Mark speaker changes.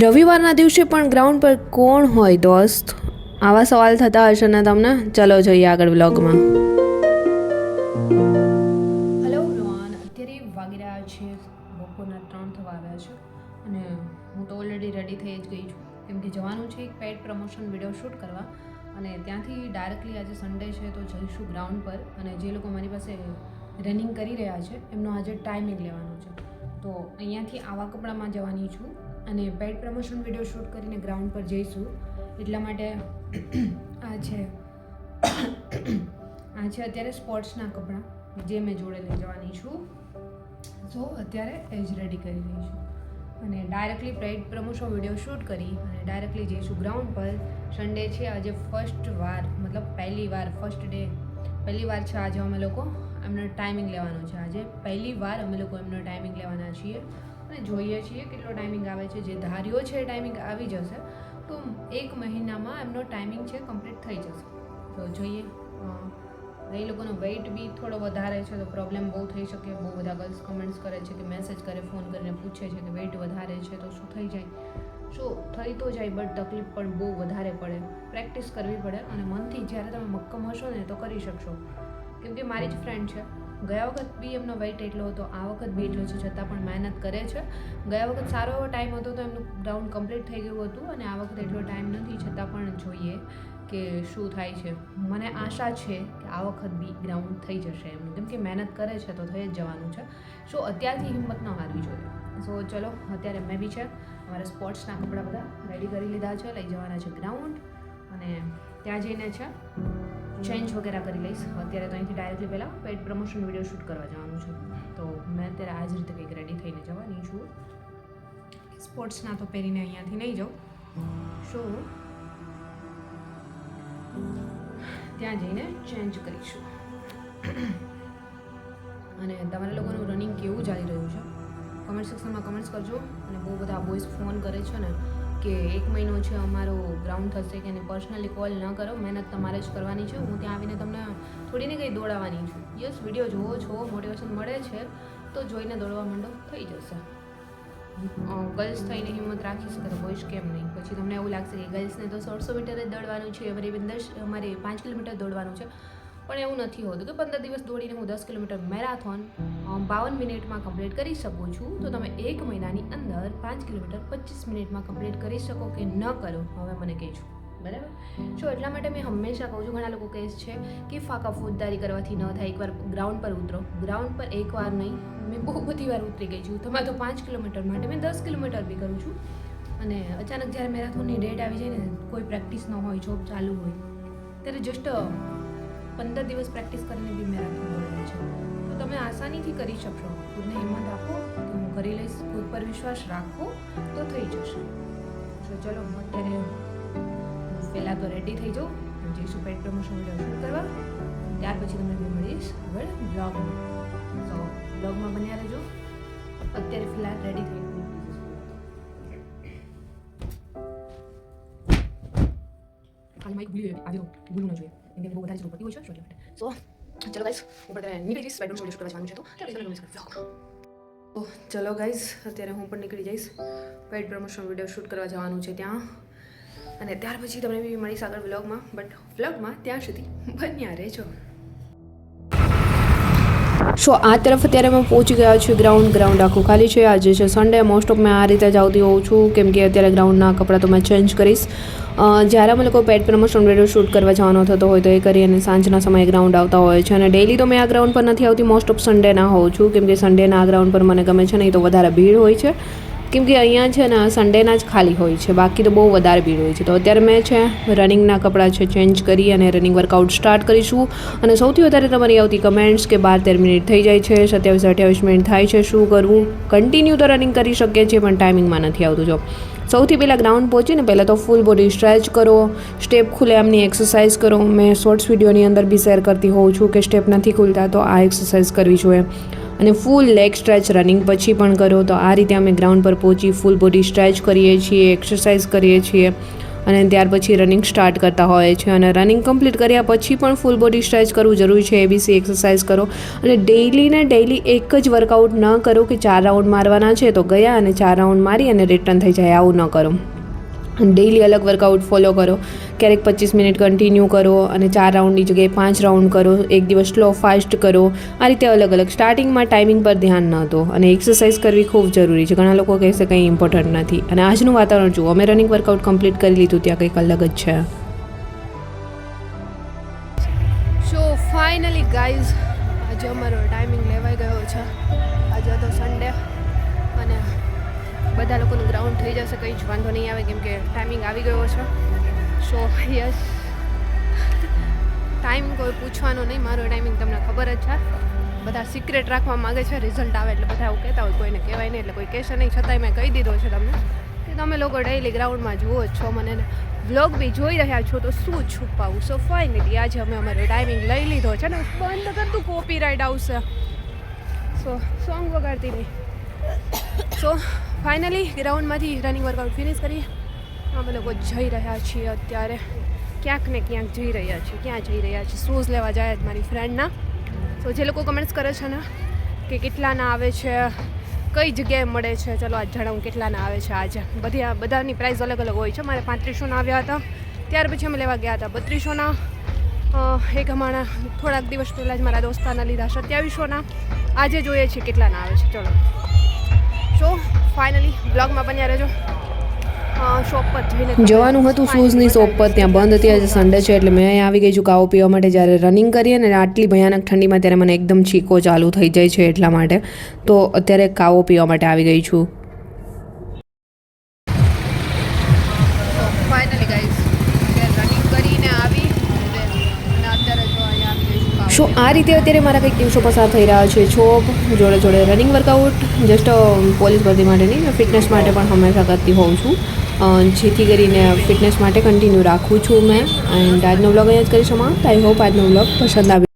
Speaker 1: રવિવારના દિવસે પણ ગ્રાઉન્ડ પર કોણ હોય દોસ્ત? આવા સવાલ થતા હશે ને તમને? ચલો જોઈએ આગળ વ્લોગમાં. હેલો રોહન અત્યારે વાગી રહ્યા છે, બપોરના ત્રણ થવા આવ્યા છે અને હું તો ઓલરેડી રેડી થઈ જ ગઈ છું. કેમ કે જવાનું છે એક પેડ પ્રમોશન વીડિયો શૂટ કરવા અને ત્યાંથી ડાયરેક્ટલી આજે સન્ડે છે તો જઈશું ગ્રાઉન્ડ પર અને જે લોકો મારી પાસે રનિંગ કરી રહ્યા છે, એમનો આજે ટાઈમિંગ લેવાનો છે. તો અહીંયાથી આવા કપડામાં જવાની છું. અને પેડ પ્રમોશન વીડિયો શૂટ કરીને ગ્રાઉન્ડ પર જઈશું. એટલા માટે આ છે. આ છે અત્યારે સ્પોર્ટ્સના કપડાં, જે મેં જોડે લઈ જવાની છું. સો અત્યારે એ જ રેડી કરી રહી છું. અને directly paid promotion video shoot કરી અને ડાયરેક્ટલી જઈશું ગ્રાઉન્ડ પર. સન્ડે છે આજે ફર્સ્ટ વાર, મતલબ પહેલી વાર ફર્સ્ટ ડે પહેલી વાર છે આજે અમે લોકો એમનો ટાઈમિંગ લેવાનો છે. આજે પહેલી વાર અમે લોકો એમનો ટાઈમિંગ લેવાના છીએ. અને જોઈએ છીએ કેટલો ટાઈમિંગ આવે છે, જે ધાર્યો છે ટાઈમિંગ આવી જશે, તો એક મહિનામાં એમનો ટાઈમિંગ છે કમ્પ્લીટ થઈ જશે. તો જોઈએ એ લોકોનો વેઇટ બી થોડો વધારે છે, તો પ્રોબ્લેમ બહુ થઈ શકે. બહુ બધા ગર્લ્સ કમેન્ટ્સ કરે છે કે મેસેજ કરે ફોન કરીને પૂછે છે કે વેઇટ વધારે છે, તો શું થઈ જાય? શું થઈ તો જાય બટ તકલીફ પણ બહુ વધારે પડે. પ્રેક્ટિસ કરવી પડે અને મનથી જ્યારે તમે મક્કમ હશો ને, તો કરી શકશો. કેમ કે મારી જ ફ્રેન્ડ છે. ગયા વખત બી એમનો વેઇટ એટલો હતો, આ વખત બી એટલો છે, છતાં પણ મહેનત કરે છે. ગયા વખત સારો એવો ટાઈમ હતો તો એમનું ગ્રાઉન્ડ કમ્પ્લીટ થઈ ગયું હતું અને આ વખત એટલો ટાઈમ નથી, છતાં પણ જોઈએ કે શું થાય છે. મને આશા છે કે આ વખત બી ગ્રાઉન્ડ થઈ જશે એમનું. કેમ કે મહેનત કરે છે તો થઈ જ જવાનું છે. સો, અત્યારથી હિંમત ન હારવી જોઈએ. સો, ચલો, અત્યારે મેં બી છે, અમારા સ્પોર્ટ્સના કપડાં બધા રેડી કરી લીધા છે, લઈ જવાના છે ગ્રાઉન્ડ અને ત્યાં જઈને છે. ચેન્જ વગેરે કરી લઈશ. અત્યારે તો અહીંથી ડાયરેક્ટલી પહેલાં પેટ પ્રમોશન વીડિયો શૂટ કરવા જવાનું છે. તો મેં અત્યારે આ જ રીતે કંઈક રેડી થઈને જવાની છું. સ્પોર્ટ્સના તો પહેરીને અહીંયાથી નહીં જાઉં. શું ત્યાં જઈને ચેન્જ કરીશું. અને તમારા લોકોનું રનિંગ કેવું ચાલી રહ્યું છે? કમેન્ટ સેક્શનમાં કમેન્ટ્સ કરજો. અને બહુ બધા બોયઝ ફોન કરે છે ને કે એક મહિનો છે અમારો ગ્રાઉન્ડ થશે કે એને પર્સનલી કોલ ન કરો, મહેનત તમારે જ કરવાની છે. હું ત્યાં આવીને તમને થોડીને કંઈ દોડાવવાની છું. યસ વીડિયો જુઓ છો મોટિવેશન મળે છે, તો જોઈને દોડવા માંડો, થઈ જશે. ગર્લ્સ થઈને હિંમત રાખી શકે તો બોઈશ કેમ નહીં. પછી તમને એવું લાગશે કે ગર્લ્સને તો સોળસો મીટર જ દોડવાનું છે અમારે દસ અમારે પાંચ કિલોમીટર દોડવાનું છે. પણ એવું નથી હોતું કે પંદર દિવસ દોડીને હું દસ કિલોમીટર મેરાથોન બાવન મિનિટમાં કમ્પ્લીટ કરી શકું છું, તો તમે એક મહિનાની અંદર પાંચ કિલોમીટર પચીસ મિનિટમાં કમ્પ્લીટ કરી શકો કે ન કરો, હવે મને કહેજો. બરાબર? જો એટલા માટે મેં હંમેશા કહું છું, ઘણા લોકો કહે છે કે ફાકા ફોજદારી કરવાથી ન થાય, એકવાર ગ્રાઉન્ડ પર ઉતરો. ગ્રાઉન્ડ પર એકવાર નહીં, મેં બહુ બધી વાર ઉતરી ગઈ છું. તમારે તો પાંચ કિલોમીટર માટે મેં દસ કિલોમીટર બી કરું છું. અને અચાનક જ્યારે મેરાથોનની ડેટ આવી જાય ને, કોઈ પ્રેક્ટિસ ન હોય, જોબ ચાલુ હોય, ત્યારે જસ્ટ પંદર દિવસ પ્રેક્ટિસ કરીને બી મેરાથોન દોડાય છે. તો તમે આસાનીથી કરી શકશો. ખુદને હિંમત આપો કે હું કરી લઈશ. ખુદ પર વિશ્વાસ રાખો, તો થઈ જશે. તો ચલો અત્યારે પહેલાં તો રેડી થઈ જાઉં. જઈશું પેટ પ્રમોશન વીડિયો કરવા. ત્યાર પછી તમને બી મળીશ આગળ બ્લોગમાં તો બ્લોગમાં બન્યા રહેજો. અત્યારે ફિલહાલ રેડી થઈ ગયું માઇક ભૂલી આજે ભૂલવું ન જોઈએ કેમ કે બહુ વધારે જરૂર પડતી હોય છે એટલા માટે સો ચલો ગાઈઝ હું પણ નીકળી જઈશ બેડરૂમ શૂટ કરવા છે તો ચાલો ચલો ગાઈઝ અત્યારે હું પણ નીકળી જઈશ. પેડ પ્રમોશન વીડિયો શૂટ કરવા જવાનું છે ત્યાં. અને ત્યાર પછી તમને બી મળીશ આગળ વ્લોગમાં બટ વ્લોગમાં ત્યાં સુધી બન્યા રહેજો. સો આ તરફ અત્યારે અમે પહોંચી ગયા છીએ ગ્રાઉન્ડ ગ્રાઉન્ડ આખું ખાલી છે. આજે છે સન્ડે મોસ્ટ ઓફ મેં આ રીતે જ આવતી હોઉં છું. કેમ કે અત્યારે ગ્રાઉન્ડના કપડાં તો મેં ચેન્જ કરીશ. જ્યારે અમે લોકો પેટ પ્રમોશન વીડિયો શૂટ કરવા જવાનો થતો હોય તો એ કરી અને સાંજના સમયે ગ્રાઉન્ડ આવતા હોય છે. અને ડેલી તો મેં આ ગ્રાઉન્ડ પર નથી આવતી. મોસ્ટ ઓફ સન્ડેના હોઉં છું. કેમ કે સન્ડેના આ ગ્રાઉન્ડ પર મને ગમે છે નહીં તો વધારે ભીડ હોય છે. કેમ કે અહીંયા છે ને સન્ડેના જ ખાલી હોય છે, બાકી તો બહુ વધારે ભીડ હોય છે. તો અત્યારે મેં છે રનિંગના કપડાં છે ચેન્જ કરી અને રનિંગ વર્કઆઉટ સ્ટાર્ટ કરીશું. અને સૌથી વધારે તમારી આવતી કમેન્ટ્સ કે બાર તેર મિનિટ થઈ જાય છે, સત્યાવીસ અઠ્યાવીસ મિનિટ થાય છે, શું કરવું? કન્ટિન્યુ તો રનિંગ કરી શકીએ છીએ, પણ ટાઈમિંગમાં નથી આવતું જો સૌથી પહેલાં ગ્રાઉન્ડ પહોંચીને પહેલાં તો ફૂલ બોડી સ્ટ્રેચ કરો. સ્ટેપ ખુલે એમની એક્સરસાઇઝ કરો. મેં શોર્ટ્સ વિડીયોની અંદર બી શેર કરતી હોઉં છું કે સ્ટેપ નથી ખુલતા, તો આ એક્સરસાઇઝ કરવી જોઈએ. અને ફૂલ લેગ સ્ટ્રેચ રનિંગ પછી પણ કરો તો આ રીતે અમે ગ્રાઉન્ડ પર પહોંચી ફૂલ બોડી સ્ટ્રેચ કરીએ છીએ એક્સરસાઇઝ કરીએ છીએ અને ત્યાર પછી રનિંગ સ્ટાર્ટ કરતા હોય છે અને રનિંગ કમ્પ્લીટ કર્યા પછી પણ ફૂલ બોડી સ્ટ્રેચ કરવું જરૂરી છે એબીસી એક્સરસાઇઝ કરો. અને ડેઇલી ને ડેઇલી એક જ વર્કઆઉટ ન કરો કે ચાર રાઉન્ડ મારવાના છે, તો ગયા અને ચાર રાઉન્ડ મારી અને રિટર્ન થઈ જાય, આવું ન કરો. ડેઈલી અલગ વર્કઆઉટ ફોલો કરો. ક્યારેક પચીસ મિનિટ કન્ટિન્યુ કરો અને ચાર રાઉન્ડની જગ્યાએ પાંચ રાઉન્ડ કરો. એક દિવસ સ્લો, ફાસ્ટ કરો. આ રીતે અલગ અલગ. સ્ટાર્ટિંગમાં ટાઈમિંગ પર ધ્યાન ન દો અને એક્સરસાઇઝ કરવી ખૂબ જરૂરી છે. ઘણા લોકો કહેશે કંઈ ઇમ્પોર્ટન્ટ નથી. અને આજનું વાતાવરણ જુઓ. અમે રનિંગ વર્કઆઉટ કમ્પ્લીટ કરી લીધું. ત્યાં કંઈક અલગ જ છે. સો ફાઇનલી ગાઈઝ આજે અમારો ટાઈમિંગ લેવાઈ ગયો છે. આજે તો સન્ડે અને બધા લોકોનું ગ્રાઉન્ડ થઈ જશે, કંઈ જ વાંધો નહીં આવે, કેમ કે ટાઈમિંગ આવી ગયો છે. સો યસ ટાઈમ કોઈ પૂછવાનો નહીં, મારો ટાઈમિંગ તમને ખબર જ છે. બધા સિક્રેટ રાખવા માગે છે રિઝલ્ટ આવે એટલે બધા એવું કહેતા હોય, કોઈને કહેવાય નહીં એટલે કોઈ કહેશે નહીં. છતાંય મેં કહી દીધો છે તમને કે તમે લોકો ડેઈલી ગ્રાઉન્ડમાં જુઓ છો. મને વ્લોગ બી જોઈ રહ્યા છો, તો શું છુપાવું? સો ફાઇનલી આજે અમે અમારો ટાઈમિંગ લઈ લીધો છે ને, બંધ કરતું કોપી રાઇડ આવશે. સો સોંગ વગાડતી નહીં સો ફાઇનલી ગ્રાઉન્ડમાંથી રનિંગ વર્કઆઉટ ફિનિશ કરી અમે લોકો જઈ રહ્યા છીએ અત્યારે. ક્યાંક ને ક્યાંક જઈ રહ્યા છીએ. ક્યાં જઈ રહ્યા છીએ? શૂઝ લેવા જાય મારી ફ્રેન્ડના તો જે લોકો કમેન્ટ્સ કરે છે ને, કે કેટલાના આવે છે, કઈ જગ્યાએ મળે છે? ચલો આજ જણાવું કેટલાના આવે છે આજે. બધી બધાની પ્રાઇસ અલગ અલગ હોય છે. મારે પાંત્રીસોના આવ્યા હતા. ત્યાર પછી અમે લેવા ગયા હતા બત્રીસોના. એક અમારા થોડાક દિવસ પહેલાં જ મારા દોસ્તાના લીધા સત્યાવીસોના. આજે જોઈએ છીએ કેટલાના આવે છે. ચલો. સો ફાઇનલી બ્લોગમાં બન્યા રહેજો. શોપ પર જવાનું હતું શૂઝની શોપ પર. ત્યાં બંધ હતી. આજે સન્ડે છે એટલે મેં આવી ગઈ છું કાવો પીવા માટે. જ્યારે રનિંગ કરીએ ને આટલી ભયાનક ઠંડીમાં ત્યારે મને એકદમ છીકો ચાલુ થઈ જાય છે એટલા માટે. તો અત્યારે કાવો પીવા માટે આવી ગઈ છું. સો આ રીતે અત્યારે મારા કંઈક દિવસો પસાર થઈ રહ્યા છે. છોપ જોડે જોડે રનિંગ વર્કઆઉટ જસ્ટ પોલીસ ભરતી માટે નહીં ફિટનેસ માટે પણ હંમેશા કરતી હોઉં છું. જેથી કરીને ફિટનેસ માટે કન્ટિન્યુ રાખું છું મેં. એન્ડ આજનો બ્લોગ અહીંયા જ કરી સમાપ્ત. આઈ હોપ આજનો બ્લોગ પસંદ આવ્યો